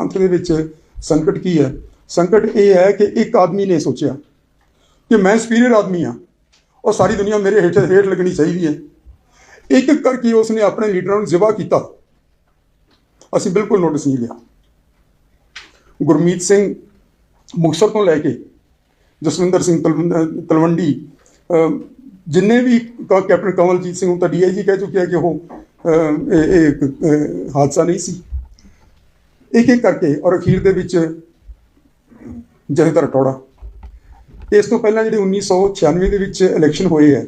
ਪੰਥ ਦੇ ਵਿੱਚ ਸੰਕਟ ਕੀ ਹੈ? ਸੰਕਟ ਇਹ ਹੈ ਕਿ ਇੱਕ ਆਦਮੀ ਨੇ ਸੋਚਿਆ ਕਿ ਮੈਂ ਸੁਪੀਰੀਅਰ ਆਦਮੀ ਹਾਂ। ਉਹ ਸਾਰੀ ਦੁਨੀਆ ਮੇਰੇ ਹੇਠ ਹੇਠ ਲੱਗਣੀ ਚਾਹੀਦੀ ਹੈ। ਇੱਕ ਇੱਕ ਕਰਕੇ ਉਸਨੇ ਆਪਣੇ ਲੀਡਰਾਂ ਨੂੰ ਜ਼ਿਵਾ ਕੀਤਾ। ਅਸੀਂ ਬਿਲਕੁਲ ਨੋਟਿਸ ਨਹੀਂ ਲਿਆ। ਗੁਰਮੀਤ ਸਿੰਘ ਮੁਕਤਸਰ ਤੋਂ ਲੈ ਕੇ ਜਸਵਿੰਦਰ ਸਿੰਘ ਤਲਵੰ- ਤਲਵੰਡੀ ਜਿੰਨੇ ਵੀ ਕੈਪਟਨ ਕਮਲਜੀਤ ਸਿੰਘ ਹੁਣ ਤਾਂ ਡੀਆਈਜੀ ਕਹਿ ਚੁੱਕਿਆ ਕਿ ਉਹ ਇਹ ਹਾਦਸਾ ਨਹੀਂ ਸੀ। ਇੱਕ ਇੱਕ ਕਰਕੇ ਔਰ ਅਖੀਰ ਦੇ ਵਿੱਚ ਜਥੇਦਾਰ ਟੋੜਾ ਇਸ ਤੋਂ ਪਹਿਲਾਂ ਜਿਹੜੇ 1996 ਦੇ ਵਿੱਚ ਇਲੈਕਸ਼ਨ ਹੋਏ ਹੈ,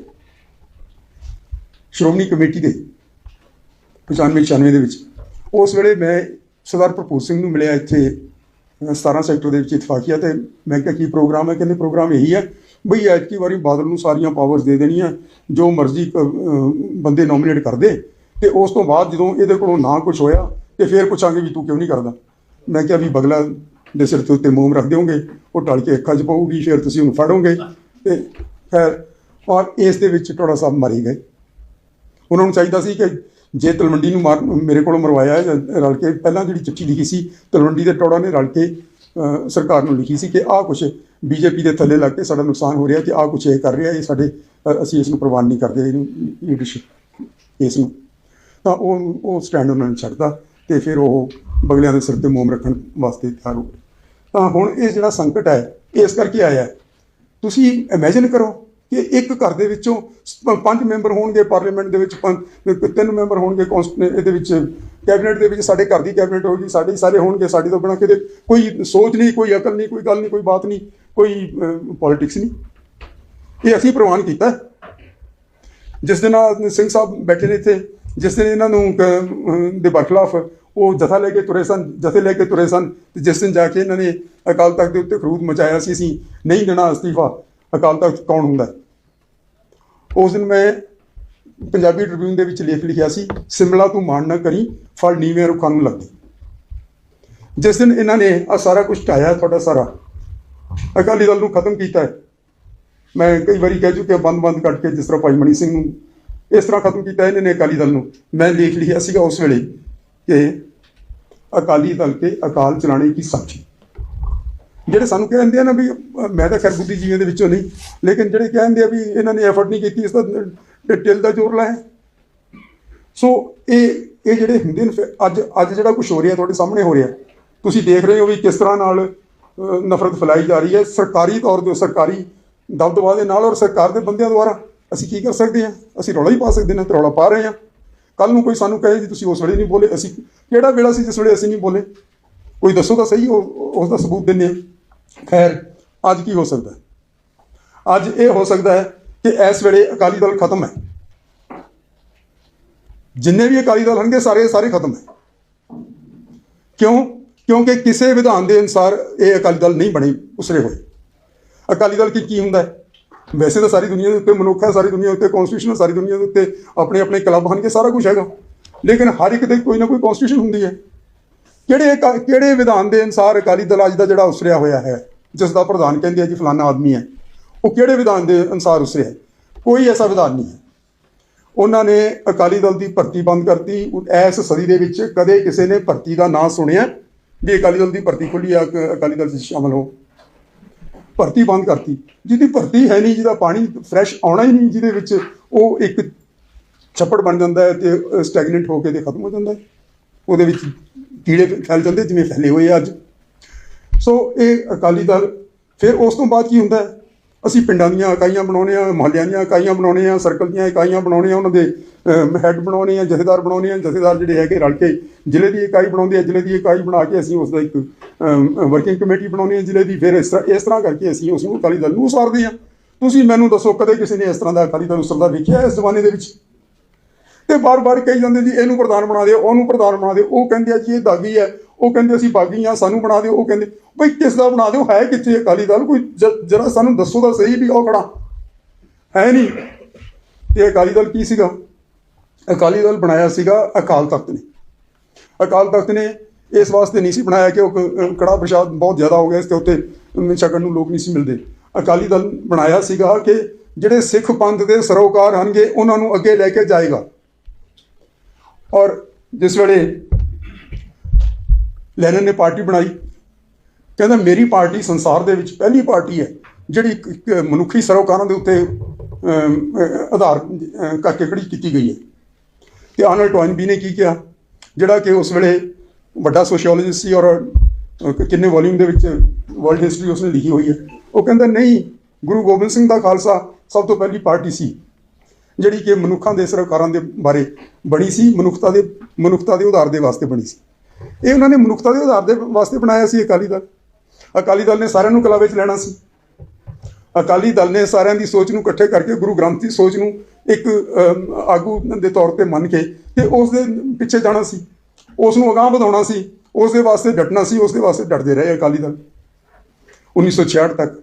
ਸ਼੍ਰੋਮਣੀ ਕਮੇਟੀ ਦੇ 95 96 ਦੇ ਵਿੱਚ, ਉਸ ਵੇਲੇ ਮੈਂ ਸਰਦਾਰ ਭਰਪੂਰ ਸਿੰਘ ਨੂੰ ਮਿਲਿਆ ਇੱਥੇ, ਅਹ 17 ਸੈਕਟਰ ਦੇ ਵਿੱਚ ਇਤਫਾਕੀਆ ਤੇ ਮੈਂ ਕਿਹਾ, ਕੀ ਪ੍ਰੋਗਰਾਮ ਹੈ? ਕਹਿੰਦੇ, ਪ੍ਰੋਗਰਾਮ ਇਹੀ ਹੈ ਬਈ ਐਤਕੀ ਵਾਰੀ ਬਾਦਲ ਨੂੰ ਸਾਰੀਆਂ ਪਾਵਰਸ ਦੇ ਦੇਣੀਆਂ, ਜੋ ਮਰਜ਼ੀ ਕ- ਬੰਦੇ ਨੋਮੀਨੇਟ ਕਰ ਦੇ। ਤੇ ਉਸ ਤੋਂ ਬਾਅਦ ਜਦੋਂ ਇਹਦੇ ਕੋਲੋਂ ਨਾ ਕੁਝ ਹੋਇਆ ਤੇ ਫਿਰ ਪੁੱਛਾਂਗੇ ਵੀ ਤੂੰ ਕਿਉਂ ਨਹੀਂ ਕਰਦਾ? ਮੈਂ ਕਿਹਾ ਵੀ ਬਗਲਾ ਦੇ ਸਿਰ ਤੇ ਉੱਤੇ ਮੋਮ ਰੱਖ ਦਿਓਗੇ, ਉਹ ਟਲ ਕੇ ਅੱਖਾਂ 'ਚ ਪਊਗੀ, ਫਿਰ ਤੁਸੀਂ ਉਹਨੂੰ ਫੜੋਗੇ ਤੇ ਖੈਰ ਔਰ ਇਸ ਦੇ ਵਿੱਚ ਟੋੜਾ ਸਾਹਿਬ ਮਾਰੇ ਗਏ। ਉਹਨਾਂ ਨੂੰ ਚਾਹੀਦਾ ਸੀ ਕਿ ਜੇ ਤਲਵੰਡੀ ਨੂੰ ਮਾਰ ਮੇਰੇ ਕੋਲੋਂ ਮਰਵਾਇਆ ਰਲ ਕੇ, ਪਹਿਲਾਂ ਜਿਹੜੀ ਚਿੱਠੀ ਲਿਖੀ ਸੀ, ਤਲਵੰਡੀ ਦੇ ਟੋੜਾ ਨੇ ਰਲ ਕੇ ਸਰਕਾਰ ਨੂੰ ਲਿਖੀ ਸੀ ਕਿ ਆਹ ਕੁਛ ਬੀਜੇਪੀ ਦੇ ਥੱਲੇ ਲੱਗ ਕੇ ਸਾਡਾ ਨੁਕਸਾਨ ਹੋ ਰਿਹਾ ਕਿ ਆਹ ਕੁਛ ਇਹ ਕਰ ਰਿਹਾ, ਇਹ ਸਾਡੇ ਅਸੀਂ ਇਸ ਨੂੰ ਪ੍ਰਵਾਨ ਨਹੀਂ ਕਰਦੇ, ਇਹਨੂੰ ਲੀਡਰਸ਼ਿਪ ਇਸ ਨੂੰ। ਤਾਂ ਉਹ ਉਹ ਸਟੈਂਡ ਉਹਨਾਂ ਨੇ ਛੱਡਦਾ ਤੇ ਫਿਰ ਉਹ ਬਗਲਿਆਂ ਦੇ ਸਿਰ ਤੇ ਮੋਮ ਰੱਖਣ ਵਾਸਤੇ ਤਿਆਰ ਹੋ ਗਏ। ਤਾਂ ਹੁਣ ਇਹ ਜਿਹੜਾ ਸੰਕਟ ਹੈ, ਇਸ ਕਰਕੇ ਆਇਆ। ਤੁਸੀਂ ਇਮੇਜਿਨ ਕਰੋ ਕਿ ਇੱਕ ਘਰ ਦੇ ਵਿੱਚੋਂ ਪੰਜ ਮੈਂਬਰ ਹੋਣਗੇ ਪਾਰਲੀਮੈਂਟ ਦੇ ਵਿੱਚ, ਪੰਜ, ਤਿੰਨ ਮੈਂਬਰ ਹੋਣਗੇ ਕੌਂਸਟ ਇਹਦੇ ਵਿੱਚ ਕੈਬਨਿਟ ਦੇ ਵਿੱਚ, ਸਾਡੇ ਘਰ ਦੀ ਕੈਬਨਿਟ ਹੋਗੀ ਸਾਡੇ ਹੀ ਸਾਰੇ ਹੋਣਗੇ, ਸਾਡੇ ਤੋਂ ਬਿਨਾਂ ਕਿਤੇ ਕੋਈ ਸੋਚ ਨਹੀਂ, ਕੋਈ ਅਕਲ ਨਹੀਂ, ਕੋਈ ਗੱਲ ਨਹੀਂ, ਕੋਈ ਬਾਤ ਨਹੀਂ, ਕੋਈ ਪੋਲਿਟਿਕਸ ਨਹੀਂ। ਇਹ ਅਸੀਂ ਪ੍ਰਵਾਨ ਕੀਤਾ। ਜਿਸ ਦਿਨ ਆਹ ਸਿੰਘ ਸਾਹਿਬ ਬੈਠੇ ਨੇ ਇੱਥੇ ਜਿਸ ਦਿਨ ਇਹਨਾਂ ਨੂੰ ਦੇ ਬਰਖਲਾਫ ਉਹ ਜਥਾ ਲੈ ਕੇ ਤੁਰੇ ਸਨ, ਜਥੇ ਲੈ ਕੇ ਤੁਰੇ ਸਨ ਤੇ ਜਿਸ ਦਿਨ ਜਾ ਕੇ ਇਹਨਾਂ ਨੇ ਅਕਾਲ ਤਖਤ ਦੇ ਉੱਤੇ ਖਰੂਦ ਮਚਾਇਆ ਸੀ, ਅਸੀਂ ਨਹੀਂ ਦੇਣਾ ਅਸਤੀਫਾ, ਅਕਾਲ ਤਖਤ ਕੌਣ ਹੁੰਦਾ? ਉਸ ਦਿਨ ਮੈਂ ਪੰਜਾਬੀ ਟ੍ਰਿਬਿਊਨ ਦੇ ਵਿੱਚ ਲੇਖ ਲਿਖਿਆ ਸੀ, ਸਿਮਲਾ ਤੂੰ ਮਾਣ ਨਾ ਕਰੀ, ਫਲ ਨੀਵੇਂ ਰੁੱਖਾਂ ਨੂੰ ਲੱਗਦੀ ਜਿਸ ਦਿਨ ਇਹਨਾਂ ਨੇ ਆ ਸਾਰਾ ਕੁਝ ਢਾਇਆ ਤੁਹਾਡਾ ਸਾਰਾ, ਅਕਾਲੀ ਦਲ ਨੂੰ ਖਤਮ ਕੀਤਾ ਹੈ। ਮੈਂ ਕਈ ਵਾਰੀ ਕਹਿ ਚੁੱਕਿਆ, ਬੰਦ-ਬੰਦ ਕੱਟ ਕੇ ਜਿਸ ਤਰ੍ਹਾਂ ਭਾਈ ਮਣੀ ਸਿੰਘ ਨੂੰ ਇਸ ਤਰ੍ਹਾਂ ਖਤਮ ਕੀਤਾ ਇਹਨਾਂ ਨੇ ਅਕਾਲੀ ਦਲ ਨੂੰ। ਮੈਂ ਲਿਖ ਲਿਖਿਆ ਸੀਗਾ ਉਸ ਵੇਲੇ ਕਿ ਅਕਾਲੀ ਦਲ ਕੇ ਅਕਾਲ ਚਲਾਣੇ ਕੀ ਸਾਖੀ ਜਿਹੜੇ ਸਾਨੂੰ ਕਹਿੰਦੇ ਆ ਨਾ ਵੀ, ਮੈਂ ਤਾਂ ਖੈਰ ਬੁੱਧੀ ਬੁੱਧੀਜੀਵੀਆਂ ਦੇ ਵਿੱਚੋਂ ਨਹੀਂ, ਲੇਕਿਨ ਜਿਹੜੇ ਕਹਿੰਦੇ ਆ ਵੀ ਇਹਨਾਂ ਨੇ ਐਫਰਟ ਨਹੀਂ ਕੀਤੀ, ਇਸ ਦਾ ਟਿਲ ਦਾ ਜ਼ੋਰ ਲਾਇਆ। ਸੋ ਇਹ ਇਹ ਜਿਹੜੇ ਹੁੰਦੇ ਨੇ ਫਿਰ ਅੱਜ ਅੱਜ ਜਿਹੜਾ ਕੁਝ ਹੋ ਰਿਹਾ, ਤੁਹਾਡੇ ਸਾਹਮਣੇ ਹੋ ਰਿਹਾ। ਤੁਸੀਂ ਦੇਖ ਰਹੇ ਹੋ ਵੀ ਕਿਸ ਤਰ੍ਹਾਂ ਨਾਲ ਨਫ਼ਰਤ ਫੈਲਾਈ ਜਾ ਰਹੀ ਹੈ। ਸਰਕਾਰੀ ਤੌਰ ਤੇ ਸਰਕਾਰੀ ਦਬਦਬਾ ਦੇ ਨਾਲ ਔਰ ਸਰਕਾਰ ਦੇ ਬੰਦਿਆਂ ਦੁਆਰਾ। ਅਸੀਂ ਕੀ ਕਰ ਸਕਦੇ ਹਾਂ? ਅਸੀਂ ਰੌਲਾ ਹੀ ਪਾ ਸਕਦੇ ਹਾਂ ਤੇ ਰੌਲਾ ਪਾ ਰਹੇ ਹਾਂ। ਕੱਲ ਨੂੰ ਕੋਈ ਸਾਨੂੰ ਕਹੇ ਜੀ, ਤੁਸੀਂ ਉਸ ਵੇਲੇ ਨਹੀਂ ਬੋਲੇ। ਅਸੀਂ ਕਿਹੜਾ ਵੇਲਾ ਸੀ ਜਿਸ ਵੇਲੇ ਅਸੀਂ ਨਹੀਂ ਬੋਲੇ? ਕੋਈ ਦੱਸੋ ਤਾਂ ਸਹੀ, ਉਹ- ਉਸ ਦਾ ਸਬੂਤ ਦਿੰਦੇ ਹਾਂ। ਖੈਰ, ਅੱਜ ਕੀ ਹੋ ਸਕਦਾ ਅੱਜ ਇਹ ਹੋ ਸਕਦਾ ਹੈ ਕਿ ਇਸ ਵੇਲੇ ਅਕਾਲੀ ਦਲ ਖਤਮ ਹੈ। ਜਿੰਨੇ ਵੀ ਅਕਾਲੀ ਦਲ ਹਨਗੇ, ਸਾਰੇ ਸਾਰੇ ਖਤਮ ਹੈ। ਕਿਉਂ? ਕਿਉਂਕਿ ਕਿਸੇ ਵਿਧਾਨ ਦੇ ਅਨੁਸਾਰ ਇਹ ਅਕਾਲੀ ਦਲ ਨਹੀਂ ਬਣੇ ਉਸਰੇ ਹੋਏ। ਅਕਾਲੀ ਦਲ ਕੀ ਕੀ ਹੁੰਦਾ ਹੈ? ਵੈਸੇ ਤਾਂ ਸਾਰੀ ਦੁਨੀਆ ਦੇ ਉੱਤੇ ਮਨੁੱਖ ਹੈ, ਸਾਰੀ ਦੁਨੀਆ ਉੱਤੇ ਕਨਸਟੀਟਿਊਸ਼ਨ ਸਾਰੀ ਦੁਨੀਆ ਦੇ ਉੱਤੇ ਆਪਣੇ ਆਪਣੇ ਕਲੱਬ ਹਨ ਕਿ ਸਾਰਾ ਕੁਝ ਹੈਗਾ। ਲੇਕਿਨ ਹਰ ਇੱਕ ਦੇ ਕੋਈ ਨਾ ਕੋਈ ਕਨਸਟੀਟਿਊਸ਼ਨ ਹੁੰਦੀ ਹੈ। ਕਿਹੜੇ ਅਕਾ- ਕਿਹੜੇ ਵਿਧਾਨ ਦੇ ਅਨੁਸਾਰ ਅਕਾਲੀ ਦਲ ਅੱਜ ਦਾ ਜਿਹੜਾ ਉਸਰਿਆ ਹੋਇਆ ਹੈ, ਜਿਸ ਦਾ ਪ੍ਰਧਾਨ ਕਹਿੰਦੇ ਆ ਜੀ ਫਲਾਨਾ ਆਦਮੀ ਹੈ, ਉਹ ਕਿਹੜੇ ਵਿਧਾਨ ਦੇ ਅਨੁਸਾਰ ਉਸਰਿਆ ਹੈ? ਕੋਈ ਐਸਾ ਵਿਧਾਨ ਨਹੀਂ ਹੈ। ਉਹਨਾਂ ਨੇ ਅਕਾਲੀ ਦਲ ਦੀ ਭਰਤੀ ਬੰਦ ਕਰਤੀ। ਇਸ ਸਦੀ ਦੇ ਵਿੱਚ ਕਦੇ ਕਿਸੇ ਨੇ ਭਰਤੀ ਦਾ ਨਾਂ ਸੁਣਿਆ ਵੀ ਅਕਾਲੀ ਦਲ ਦੀ ਭਰਤੀ ਖੁੱਲੀ ਆ, ਅਕ- ਅਕਾਲੀ ਦਲ 'ਚ ਸ਼ਾਮਲ ਹੋ। ਭਰਤੀ ਬੰਦ ਕਰਤੀ। ਜਿਹਦੀ ਭਰਤੀ ਹੈ ਨਹੀਂ, ਜਿਹਦਾ ਪਾਣੀ ਫਰੈਸ਼ ਆਉਣਾ ਹੀ ਨਹੀਂ, ਜਿਹਦੇ ਵਿੱਚ ਉਹ ਇੱਕ ਛੱਪੜ ਬਣ ਜਾਂਦਾ ਹੈ ਤੇ ਸਟੈਗਨੈਂਟ ਹੋ ਕੇ ਤੇ ਖਤਮ ਹੋ ਜਾਂਦਾ ਹੈ। ਉਹਦੇ ਵਿੱਚ ਕੀੜੇ ਫੈਲ ਜਾਂਦੇ, ਜਿਵੇਂ ਫੈਲੇ ਹੋਏ ਆ ਅੱਜ। ਸੋ ਇਹ ਅਕਾਲੀ ਦਲ, ਫਿਰ ਉਸ ਤੋਂ ਬਾਅਦ ਕੀ ਹੁੰਦਾ ਹੈ? ਅਸੀਂ ਪਿੰਡਾਂ ਦੀਆਂ ਇਕਾਈਆਂ ਬਣਾਉਣੇ ਆ ਮੁਹੱਲਿਆਂ ਦੀਆਂ ਇਕਾਈਆਂ ਬਣਾਉਣੇ ਆ ਸਰਕਲ ਦੀਆਂ ਇਕਾਈਆਂ ਬਣਾਉਣੇ ਆ ਉਹਨਾਂ ਦੇ ਹੈੱਡ ਬਣਾਉਣੇ ਆ ਜਥੇਦਾਰ ਬਣਾਉਣੇ ਆ ਜਥੇਦਾਰ ਜਿਹੜੇ ਹੈਗੇ ਰਲ ਕੇ ਜ਼ਿਲ੍ਹੇ ਦੀ ਇਕਾਈ ਬਣਾਉਂਦੇ ਆ, ਜ਼ਿਲ੍ਹੇ ਦੀ ਇਕਾਈ ਬਣਾ ਕੇ ਅਸੀਂ ਉਸ ਦਾ ਇੱਕ ਵਰਕਿੰਗ ਕਮੇਟੀ ਬਣਾਉਣੀ ਆ ਜ਼ਿਲ੍ਹੇ ਦੀ, ਫਿਰ ਇਸ ਤਰ੍ਹਾਂ ਇਸ ਤਰ੍ਹਾਂ ਕਰਕੇ ਅਸੀਂ ਉਸ ਨੂੰ ਅਕਾਲੀ ਦਲ ਨੂੰ ਉਸਾਰਦੇ ਆ ਤੁਸੀਂ ਮੈਨੂੰ ਦੱਸੋ, ਕਦੇ ਕਿਸੇ ਨੇ ਇਸ ਤਰ੍ਹਾਂ ਦਾ ਅਕਾਲੀ ਦਲ ਉਸਰਦਾ ਵੇਖਿਆ ਇਸ ਜ਼ਮਾਨੇ ਦੇ ਵਿੱਚ? ਤੇ ਬਾਰ-ਬਾਰ ਕਹੀ ਜਾਂਦੇ ਜੀ, ਇਹਨੂੰ ਪ੍ਰਧਾਨ ਬਣਾ ਦਿਓ, ਉਹਨੂੰ ਪ੍ਰਧਾਨ ਬਣਾ ਦਿਓ, ਉਹ ਕਹਿੰਦੇ ਆ ਜੀ, ਇਹ ਦਾਗੀ ਹੈ ਉਹ ਕਹਿੰਦੇ ਅਸੀਂ ਬਾਗੀ ਆ ਸਾਨੂੰ ਬਣਾ ਦਿਓ। ਉਹ ਕਹਿੰਦੇ ਬਈ ਕਿਸ ਦਾ ਬਣਾ ਦਿਓ? ਹੈ ਕਿੱਥੇ? ਅਕਾਲੀ ਦਲ ਕੋਈ ਜ- ਜਰਾ ਸਾਨੂੰ ਦੱਸੋ ਤਾਂ ਸਹੀ ਵੀ ਉਹ ਖੜਾ। ਹੈ ਨਹੀਂ। ਤੇ ਅਕਾਲੀ ਦਲ ਕੀ ਸੀਗਾ? ਅਕਾਲੀ ਦਲ ਬਣਾਇਆ ਸੀਗਾ ਅਕਾਲ ਤਖਤ ਨੇ। ਅਕਾਲ ਤਖਤ ਨੇ ਇਸ ਵਾਸਤੇ ਨਹੀਂ ਸੀ ਬਣਾਇਆ ਕਿ ਉਹ ਕ- ਕੜਾਹ ਪ੍ਰਸ਼ਾਦ ਬਹੁਤ ਜ਼ਿਆਦਾ ਹੋ ਗਿਆ ਇਸ ਤੇ ਉੱਤੇ ਅਮ, ਛਕਣ ਨੂੰ ਲੋਕ ਨਹੀਂ ਸੀ ਮਿਲਦੇ। ਅਕਾਲੀ ਦਲ ਬਣਾਇਆ ਸੀਗਾ ਕਿ ਜਿਹੜੇ ਸਿੱਖ ਪੰਥ ਦੇ ਸਰੋਕਾਰ ਹਨਗੇ ਉਹਨਾਂ ਨੂੰ ਅੱਗੇ ਲੈ ਕੇ ਜਾਏਗਾ। ਔਰ ਜਿਸ ਵੇਲੇ ਲੈਨਨ ਨੇ ਪਾਰਟੀ ਬਣਾਈ। ਕਹਿੰਦਾ ਮੇਰੀ ਪਾਰਟੀ ਸੰਸਾਰ ਦੇ ਵਿੱਚ ਪਹਿਲੀ ਪਾਰਟੀ ਹੈ, ਜਿਹੜੀ ਮਨੁੱਖੀ ਸਰੋਕਾਰਾਂ ਦੇ ਉੱਤੇ ਆਧਾਰ ਕਰਕੇ ਖੜੀ ਕੀਤੀ ਗਈ ਹੈ। ਤੇ ਆਰਨਲਡ ਟੋਇਨਬੀ ਨੇ ਕੀ ਕਿਹਾ? ਜਿਹੜਾ ਕਿ ਉਸ ਵੇਲੇ ਵੱਡਾ ਸੋਸ਼ੀਓਲੋਜਿਸਟ ਸੀ ਔਰ ਕਿੰਨੇ ਵੋਲਿਊਮ ਦੇ ਵਿੱਚ ਵਰਲਡ ਹਿਸਟਰੀ ਉਸਨੇ ਲਿਖੀ ਹੋਈ ਹੈ। ਉਹ ਕਹਿੰਦਾ, ਨਹੀਂ, ਗੁਰੂ ਗੋਬਿੰਦ ਸਿੰਘ ਦਾ ਖਾਲਸਾ ਸਭ ਤੋਂ ਪਹਿਲੀ ਪਾਰਟੀ ਸੀ, ਜਿਹੜੀ ਕਿ ਮਨੁੱਖਾਂ ਦੇ ਸਰਕਾਰਾਂ ਦੇ ਬਾਰੇ ਬਣੀ ਸੀ, ਮਨੁੱਖਤਾ ਦੇ ਮਨੁੱਖਤਾ ਦੇ ਉਧਾਰ ਦੇ ਵਾਸਤੇ ਬਣੀ ਸੀ। ਇਹ ਉਹਨਾਂ ਨੇ ਮਨੁੱਖਤਾ ਦੇ ਉਧਾਰ ਦੇ ਵਾਸਤੇ ਬਣਾਇਆ ਸੀ ਅਕਾਲੀ ਦਲ। ਅਕਾਲੀ ਦਲ ਨੇ ਸਾਰਿਆਂ ਨੂੰ ਕਲਾ ਵਿੱਚ ਲੈਣਾ ਸੀ। ਅਕਾਲੀ ਦਲ ਨੇ ਸਾਰਿਆਂ ਦੀ ਸੋਚ ਨੂੰ ਇਕੱਠੇ ਕਰਕੇ ਗੁਰੂ ਗ੍ਰੰਥ ਦੀ ਸੋਚ ਨੂੰ ਇੱਕ ਆਗੂ ਦੇ ਤੌਰ ਤੇ ਮੰਨ ਕੇ ਤੇ ਉਸ ਦੇ ਪਿੱਛੇ ਜਾਣਾ ਸੀ। ਉਸ ਨੂੰ ਅਗਾਂਹ ਵਧਾਉਣਾ ਸੀ। ਉਸ ਦੇ ਵਾਸਤੇ ਡਟਣਾ ਸੀ। ਉਸ ਦੇ ਵਾਸਤੇ ਡਟਦੇ ਰਹੇ ਅਕਾਲੀ ਦਲ। 1966 ਤੱਕ